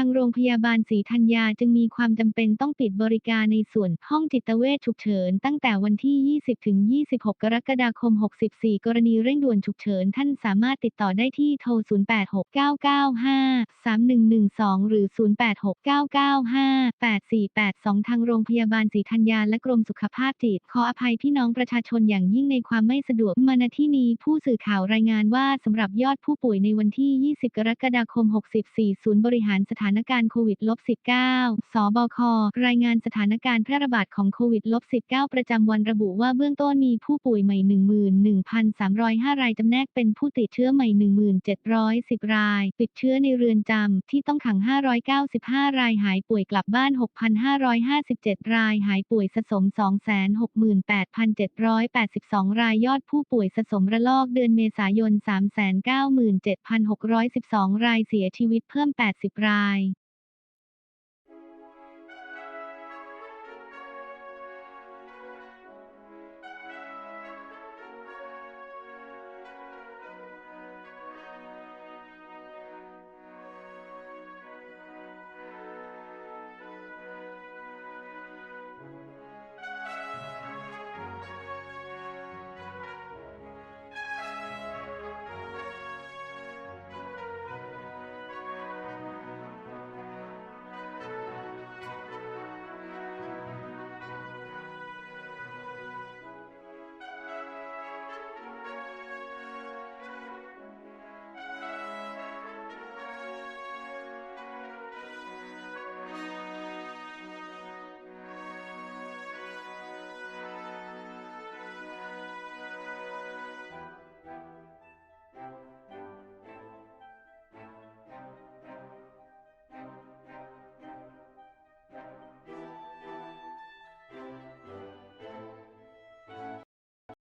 ทางโรงพยาบาลศรีธัญญาจึงมีความจำเป็นต้องปิดบริการในส่วนห้องจิตเวชฉุกเฉิน ตั้งแต่วันที่ 20 ถึง 26 กรกฎาคม 64 กรณีเร่งด่วนฉุกเฉิน ท่านสามารถติดต่อได้ที่โทร 0869953112 หรือ 0869958482 ทางโรงพยาบาลศรีธัญญาและกรมสุขภาพจิต ขออภัยพี่น้องประชาชนอย่างยิ่งในความไม่สะดวกมาณที่นี้ผู้สื่อข่าวรายงานว่าสำหรับยอดผู้ป่วยในวันที่ 20 กรกฎาคม 64 ศูนย์บริหารสถานานการณ์โควิด -19 สบค รายงานสถานการณ์แพร่ระบาดของโควิด -19 ประจำวันระบุว่าเบื้องต้นมีผู้ป่วยใหม่ 11,305 รายจำแนกเป็นผู้ติดเชื้อใหม่ 1,710 ราย ติดเชื้อในเรือนจำที่ต้องขัง 595 รายหายป่วยกลับบ้าน 6,557 รายหายป่วยสะสม 268,782 รายยอดผู้ป่วยสะสมระลอกเดือนเมษายน 397,612 รายเสียชีวิตเพิ่ม 80 ราย ngoài.